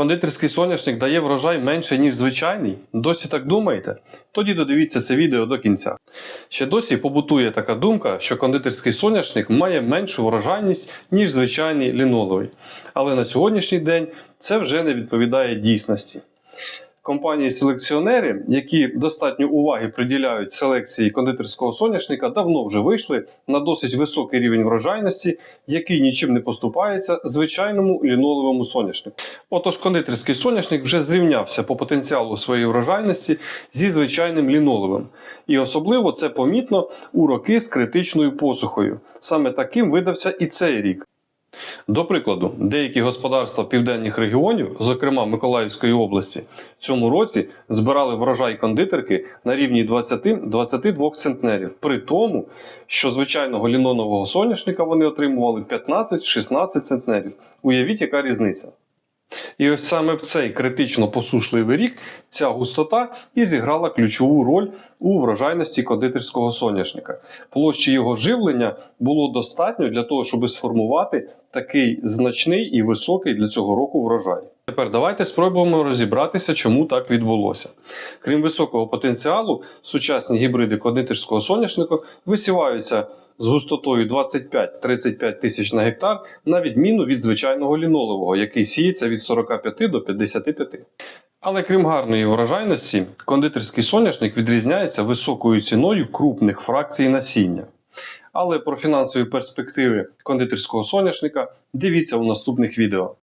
Кондитерський соняшник дає врожай менше, ніж звичайний? Досі так думаєте? Тоді додивіться це відео до кінця. Ще досі побутує така думка, що кондитерський соняшник має меншу врожайність, ніж звичайний ліноловий. Але на сьогоднішній день це вже не відповідає дійсності. Компанії-селекціонери, які достатньо уваги приділяють селекції кондитерського соняшника, давно вже вийшли на досить високий рівень врожайності, який нічим не поступається звичайному ліноловому соняшнику. Отож, кондитерський соняшник вже зрівнявся по потенціалу своєї врожайності зі звичайним ліноловим. І особливо це помітно у роки з критичною посухою. Саме таким видався і цей рік. До прикладу, деякі господарства південних регіонів, зокрема Миколаївської області, в цьому році збирали врожай кондитерки на рівні 20-22 центнерів, при тому, що звичайного лінонового соняшника вони отримували 15-16 центнерів. Уявіть, яка різниця. І ось саме в цей критично посушливий рік ця густота і зіграла ключову роль у врожайності кондитерського соняшника. Площі його живлення було достатньо для того, щоб сформувати такий значний і високий для цього року врожай. Тепер давайте спробуємо розібратися, чому так відбулося. Крім високого потенціалу, сучасні гібриди кондитерського соняшника висіваються з густотою 25-35 тисяч на гектар, на відміну від звичайного лінолового, який сіється від 45 до 55. Але крім гарної врожайності, кондитерський соняшник відрізняється високою ціною крупних фракцій насіння. Але про фінансові перспективи кондитерського соняшника дивіться у наступних відео.